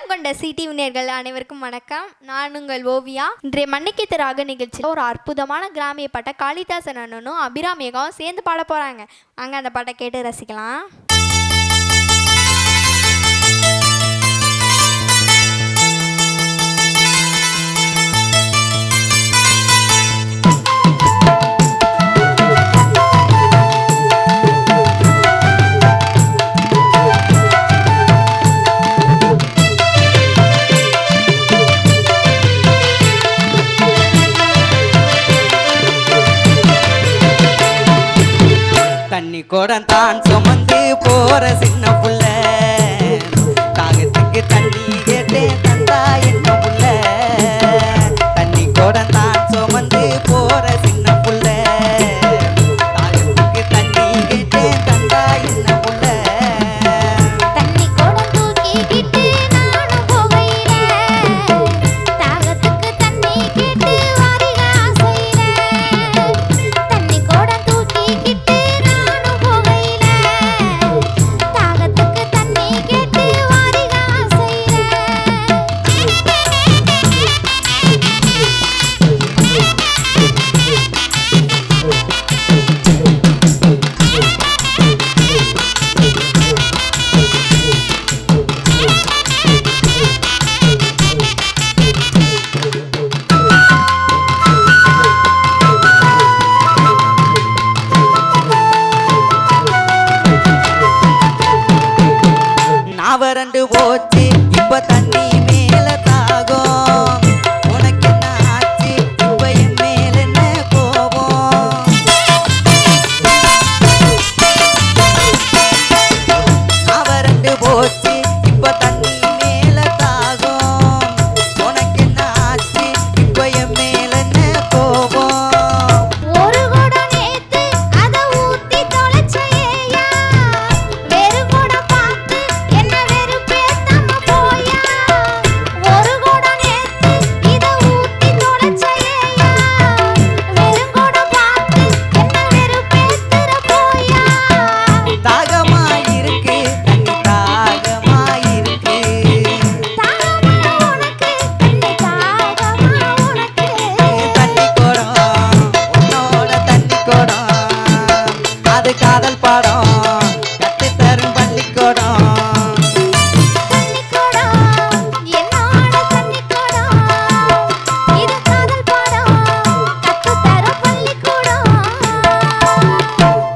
மனம் கொண்ட சிடி நேர்கள் அனைவருக்கும் வணக்கம். நான் உங்கள் ஓவியா. இன்றைய மன்னிக்கை திராக நிகழ்ச்சியில் ஒரு அற்புதமான கிராமிய பாட்டை காளிதாசன் அண்ணனும் அபிராமியகாவும் சேர்ந்து பாட போறாங்க. அங்க அந்த பாட்டை கேட்டு ரசிக்கலாம். கொடன் தான் சுமந்து போற சின்ன புள்ள. அவரண்டு போச்சு. இப்ப தண்ணி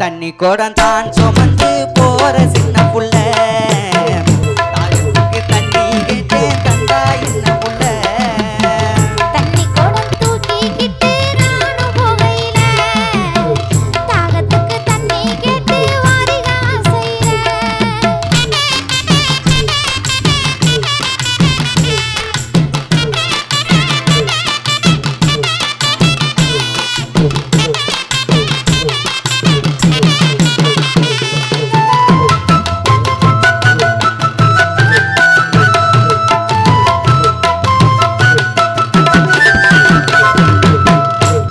தண்ணி குடம் தான் சுமந்து போற சின்ன புள்ள.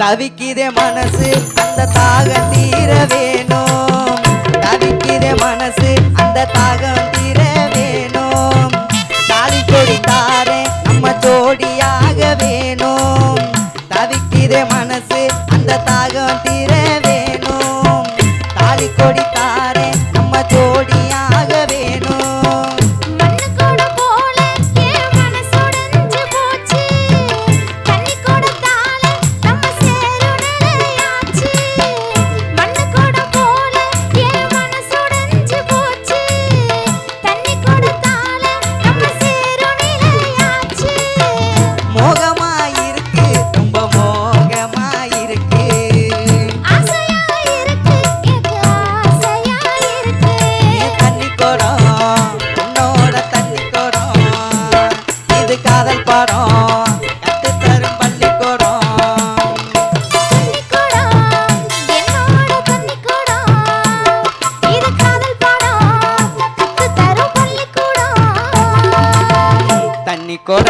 தவிக்கிதே மனசு அந்த தாகம் தீர வேணும். தவிக்கிதே மனசு அந்த தாகம் தீர வேணும். தாலி கொடி நம்ம ஜோடி படம் கத்து தரும் பள்ளிக்கூடம் தண்ணி கூட